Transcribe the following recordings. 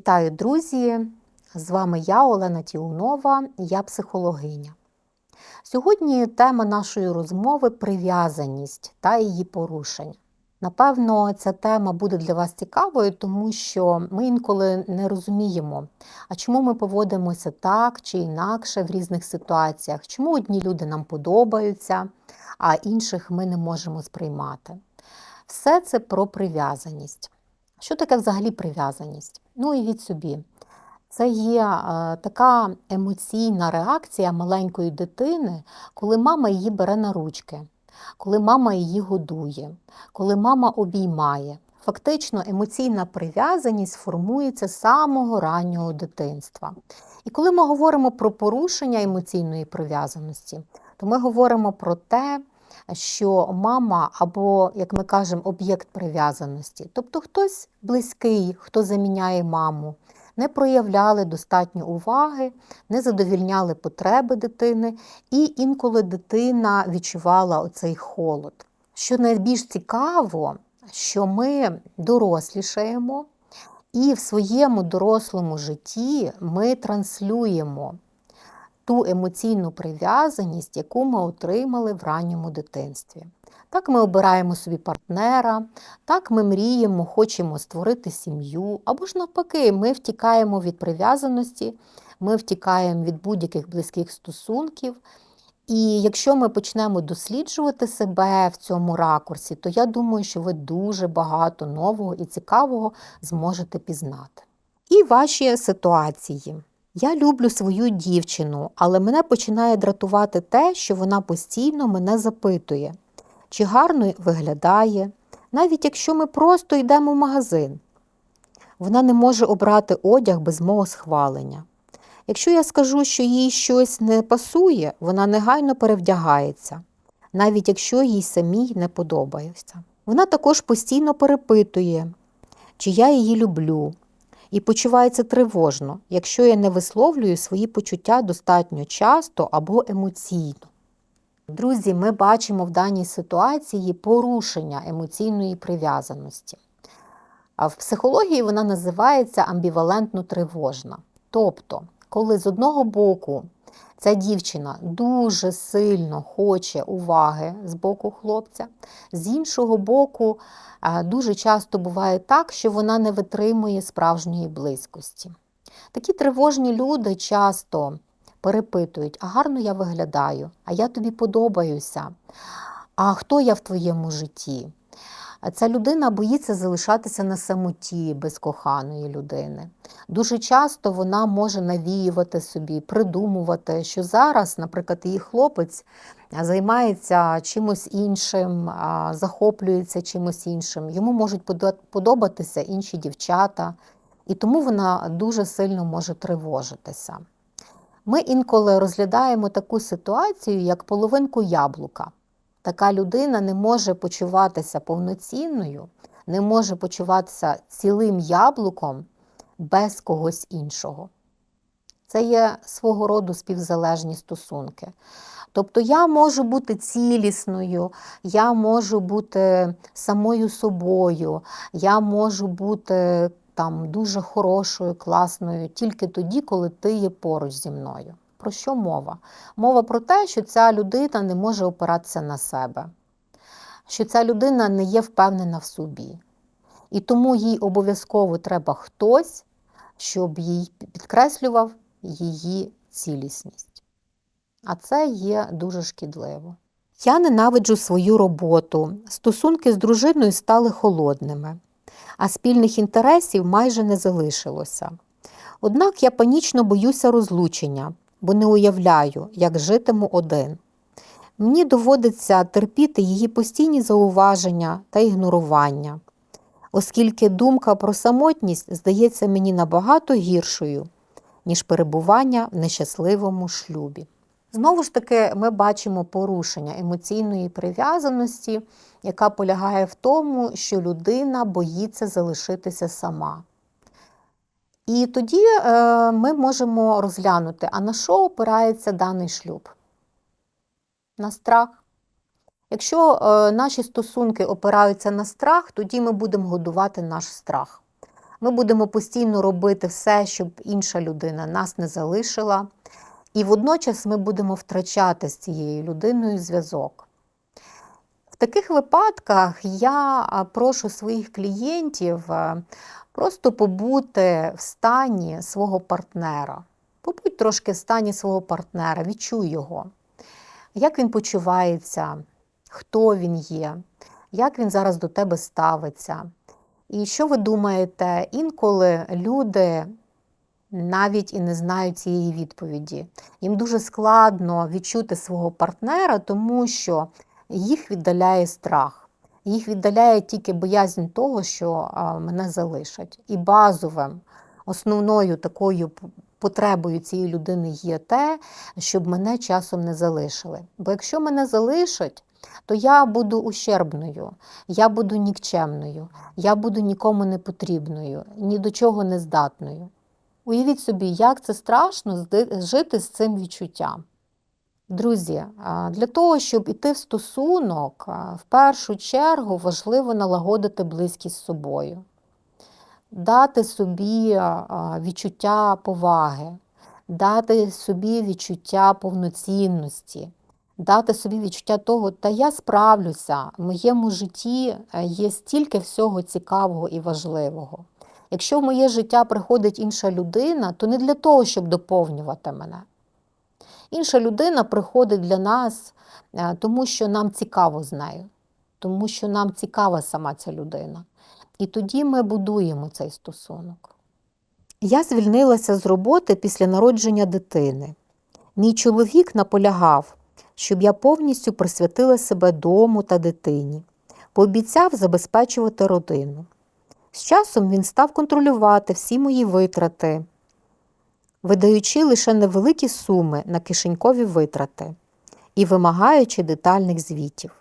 Вітаю, друзі! З вами я, Олена Тіунова, я психологиня. Сьогодні тема нашої розмови прив'язаність та її порушення. Напевно, ця тема буде для вас цікавою, тому що ми інколи не розуміємо, а чому ми поводимося так чи інакше в різних ситуаціях, чому одні люди нам подобаються, а інших ми не можемо сприймати. Все це про прив'язаність. Що таке взагалі прив'язаність? Ну і від собі. Це є е, така емоційна реакція маленької дитини, коли мама її бере на ручки, коли мама її годує, коли мама обіймає. Фактично, емоційна прив'язаність формується з самого раннього дитинства. І коли ми говоримо про порушення емоційної прив'язаності, то ми говоримо про те, що мама або, як ми кажемо, об'єкт прив'язаності, тобто хтось близький, хто заміняє маму, не проявляли достатньо уваги, не задовільняли потреби дитини, і інколи дитина відчувала оцей холод. Що найбільш цікаво, що ми дорослішаємо, і в своєму дорослому житті ми транслюємо ту емоційну прив'язаність, яку ми отримали в ранньому дитинстві. Так ми обираємо собі партнера, так ми мріємо, хочемо створити сім'ю, або ж навпаки, ми втікаємо від прив'язаності, ми втікаємо від будь-яких близьких стосунків. І якщо ми почнемо досліджувати себе в цьому ракурсі, то я думаю, що ви дуже багато нового і цікавого зможете пізнати. І ваші ситуації. Я люблю свою дівчину, але мене починає дратувати те, що вона постійно мене запитує, чи гарно виглядає, навіть якщо ми просто йдемо в магазин. Вона не може обрати одяг без мого схвалення. Якщо я скажу, що їй щось не пасує, вона негайно перевдягається, навіть якщо їй самій не подобається. Вона також постійно перепитує, чи я її люблю, і почувається тривожно, якщо я не висловлюю свої почуття достатньо часто або емоційно. Друзі, ми бачимо в даній ситуації порушення емоційної прив'язаності. А в психології вона називається амбівалентно тривожна. Тобто, коли з одного боку ця дівчина дуже сильно хоче уваги з боку хлопця, з іншого боку, дуже часто буває так, що вона не витримує справжньої близькості. Такі тривожні люди часто перепитують, а гарно я виглядаю, а я тобі подобаюся. А хто я в твоєму житті? Ця людина боїться залишатися на самоті без коханої людини. Дуже часто вона може навіювати собі, придумувати, що зараз, наприклад, її хлопець займається чимось іншим, захоплюється чимось іншим. Йому можуть подобатися інші дівчата, і тому вона дуже сильно може тривожитися. Ми інколи розглядаємо таку ситуацію, як половинку яблука. Така людина не може почуватися повноцінною, не може почуватися цілим яблуком без когось іншого. Це є свого роду співзалежні стосунки. Тобто я можу бути цілісною, я можу бути самою собою, я можу бути там дуже хорошою, класною тільки тоді, коли ти є поруч зі мною. Про що мова? Мова про те, що ця людина не може опиратися на себе, що ця людина не є впевнена в собі. І тому їй обов'язково треба хтось, щоб їй підкреслював її цілісність. А це є дуже шкідливо. Я ненавиджу свою роботу. Стосунки з дружиною стали холодними, а спільних інтересів майже не залишилося. Однак я панічно боюся розлучення, бо не уявляю, як житиму один. Мені доводиться терпіти її постійні зауваження та ігнорування, оскільки думка про самотність здається мені набагато гіршою, ніж перебування в нещасливому шлюбі. Знову ж таки, ми бачимо порушення емоційної прив'язаності, яка полягає в тому, що людина боїться залишитися сама. І тоді е, ми можемо розглянути, а на що опирається даний шлюб? На страх. Якщо е, наші стосунки опираються на страх, тоді ми будемо годувати наш страх. Ми будемо постійно робити все, щоб інша людина нас не залишила. І водночас ми будемо втрачати з цією людиною зв'язок. Таких випадках я прошу своїх клієнтів просто побути в стані свого партнера. Побудь трошки в стані свого партнера, відчуй його, як він почувається, хто він є, як він зараз до тебе ставиться. І що ви думаєте, інколи люди навіть і не знають цієї відповіді. Їм дуже складно відчути свого партнера, тому що їх віддаляє страх. Їх віддаляє тільки боязнь того, що мене залишать. І базовим, основною такою потребою цієї людини є те, щоб мене часом не залишили. Бо якщо мене залишать, то я буду ущербною, я буду нікчемною, я буду нікому не потрібною, ні до чого не здатною. Уявіть собі, як це страшно жити з цим відчуттям. Друзі, для того, щоб іти в стосунок, в першу чергу важливо налагодити близькість з собою, дати собі відчуття поваги, дати собі відчуття повноцінності, дати собі відчуття того, та я справлюся, в моєму житті е, є стільки всього цікавого і важливого. Якщо в моє життя приходить інша людина, то не для того, щоб доповнювати мене. Інша людина приходить для нас, е, тому що нам цікаво з нею, тому що нам цікава сама ця людина. І тоді ми будуємо цей стосунок. Я звільнилася з роботи після народження дитини. Мій чоловік наполягав, щоб я повністю присвятила себе дому та дитині, пообіцяв забезпечувати родину. З часом він став контролювати всі мої витрати, видаючи лише невеликі суми на кишенькові витрати і вимагаючи детальних звітів.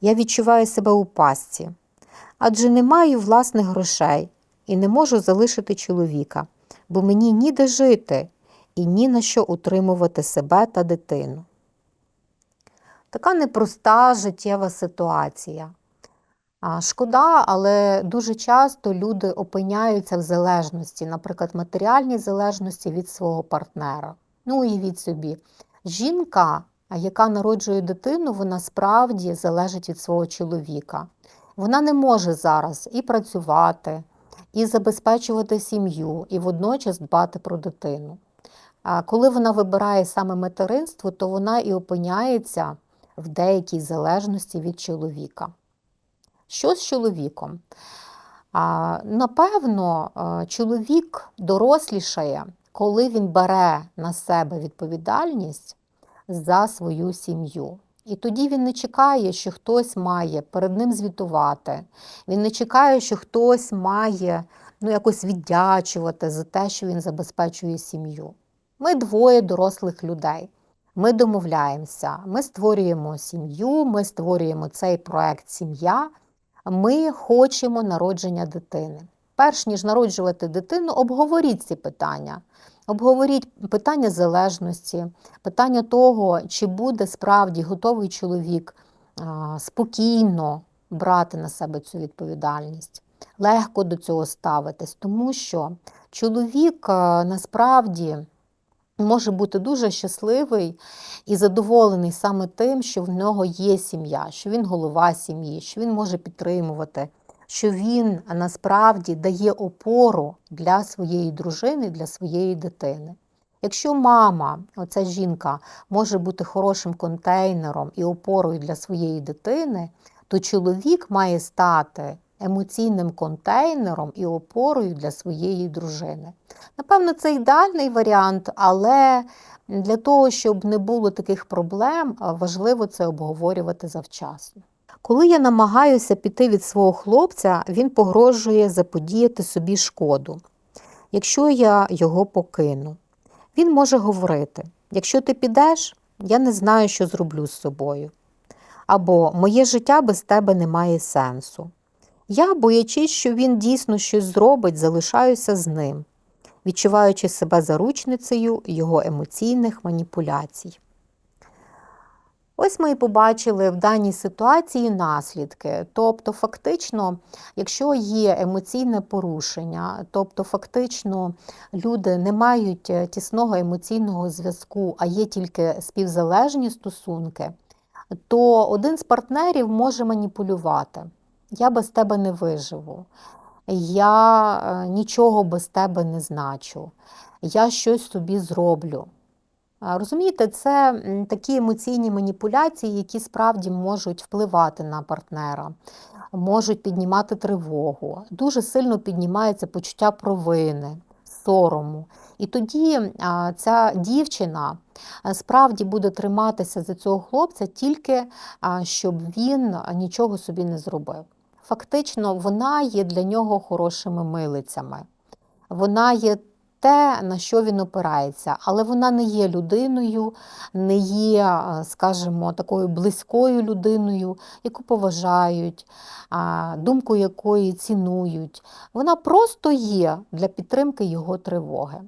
Я відчуваю себе у пастці, адже не маю власних грошей і не можу залишити чоловіка, бо мені ніде жити і ні на що утримувати себе та дитину. Така непроста життєва ситуація. Шкода, але дуже часто люди опиняються в залежності, наприклад, матеріальній залежності від свого партнера. Ну, уявіть собі, жінка, яка народжує дитину, вона справді залежить від свого чоловіка. Вона не може зараз і працювати, і забезпечувати сім'ю, і водночас дбати про дитину. А коли вона вибирає саме материнство, то вона і опиняється в деякій залежності від чоловіка. Що з чоловіком? А, Напевно, чоловік дорослішає, коли він бере на себе відповідальність за свою сім'ю. І тоді він не чекає, що хтось має перед ним звітувати. Він не чекає, що хтось має ну, якось віддячувати за те, що він забезпечує сім'ю. Ми двоє дорослих людей. Ми домовляємося, ми створюємо сім'ю, ми створюємо цей проект сім'я. Ми хочемо народження дитини. Перш ніж народжувати дитину, обговоріть ці питання. Обговоріть питання залежності, питання того, чи буде справді готовий чоловік спокійно брати на себе цю відповідальність, легко до цього ставитись, тому що чоловік насправді може бути дуже щасливий і задоволений саме тим, що в нього є сім'я, що він голова сім'ї, що він може підтримувати, що він насправді дає опору для своєї дружини, для своєї дитини. Якщо мама, оця жінка, може бути хорошим контейнером і опорою для своєї дитини, то чоловік має стати емоційним контейнером і опорою для своєї дружини. Напевно, це ідеальний варіант, але для того, щоб не було таких проблем, важливо це обговорювати завчасно. Коли я намагаюся піти від свого хлопця, він погрожує заподіяти собі шкоду, якщо я його покину. Він може говорити: якщо ти підеш, я не знаю, що зроблю з собою. Або моє життя без тебе не має сенсу. Я, боячись, що він дійсно щось зробить, залишаюся з ним, відчуваючи себе заручницею його емоційних маніпуляцій. Ось ми і побачили в даній ситуації наслідки. Тобто, фактично, якщо є емоційне порушення, тобто фактично люди не мають е, тісного емоційного зв'язку, а є тільки співзалежні стосунки, то один з партнерів може маніпулювати. Я без тебе не виживу, я е, нічого без тебе не значу, я щось собі зроблю. Розумієте, це такі емоційні маніпуляції, які справді можуть впливати на партнера, можуть піднімати тривогу. Дуже сильно піднімається почуття провини, сорому. І тоді ця дівчина справді буде триматися за цього хлопця тільки щоб він нічого собі не зробив. Фактично, вона є для нього хорошими милицями. Вона є те, на що він опирається, але вона не є людиною, не є, е, скажімо, такою близькою людиною, яку поважають, думку якої цінують. Вона просто є для підтримки його тривоги.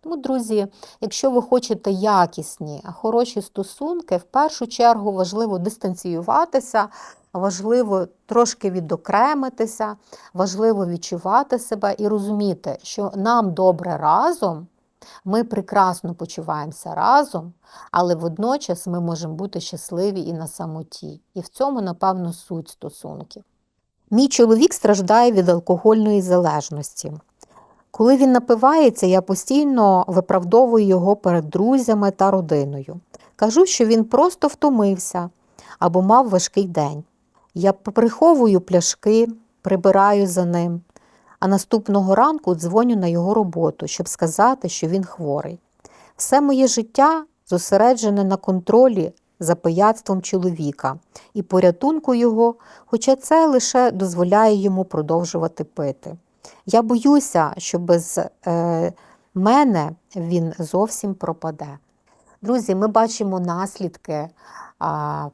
Тому, друзі, якщо ви хочете якісні, хороші стосунки, в першу чергу важливо дистанціюватися, важливо трошки відокремитися, важливо відчувати себе і розуміти, що нам добре разом, ми прекрасно почуваємося разом, але водночас ми можемо бути щасливі і на самоті. І в цьому, напевно, суть стосунків. Мій чоловік страждає від алкогольної залежності. Коли він напивається, я постійно виправдовую його перед друзями та родиною. Кажу, що він просто втомився або мав важкий день. Я приховую пляшки, прибираю за ним, а наступного ранку дзвоню на його роботу, щоб сказати, що він хворий. Все моє життя зосереджене на контролі за пияцтвом чоловіка і порятунку його, хоча це лише дозволяє йому продовжувати пити. Я боюся, що без е, мене він зовсім пропаде. Друзі, ми бачимо наслідки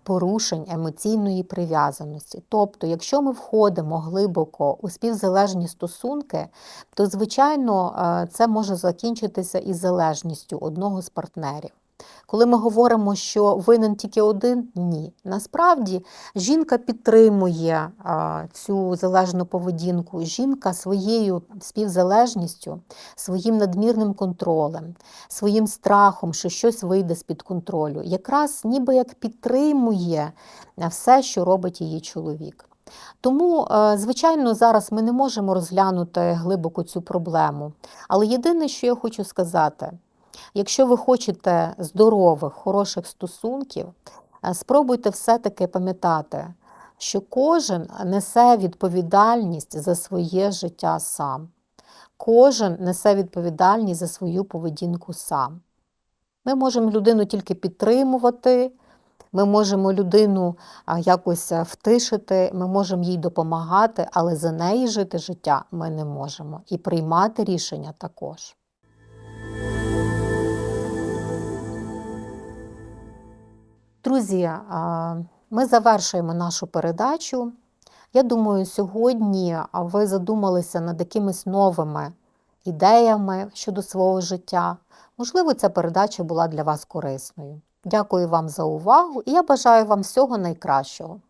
порушень емоційної прив'язаності. Тобто, якщо ми входимо глибоко у співзалежні стосунки, то, звичайно, е, це може закінчитися і залежністю одного з партнерів. Коли ми говоримо, що винен тільки один, ні. Насправді жінка підтримує цю залежну поведінку. Жінка своєю співзалежністю, своїм надмірним контролем, своїм страхом, що щось вийде з-під контролю, якраз ніби як підтримує все, що робить її чоловік. Тому, звичайно, зараз ми не можемо розглянути глибоко цю проблему. Але єдине, що я хочу сказати. Якщо ви хочете здорових, хороших стосунків, е, спробуйте все-таки пам'ятати, що кожен несе відповідальність за своє життя сам. Кожен несе відповідальність за свою поведінку сам. Ми можемо людину тільки підтримувати, ми можемо людину якось е, втишити, ми можемо їй допомагати, але за неї жити життя ми не можемо і приймати рішення також. Друзі, ми завершуємо нашу передачу. Я думаю, сьогодні ви задумалися над якимись новими ідеями щодо свого життя. Можливо, ця передача була для вас корисною. Дякую вам за увагу і я бажаю вам всього найкращого.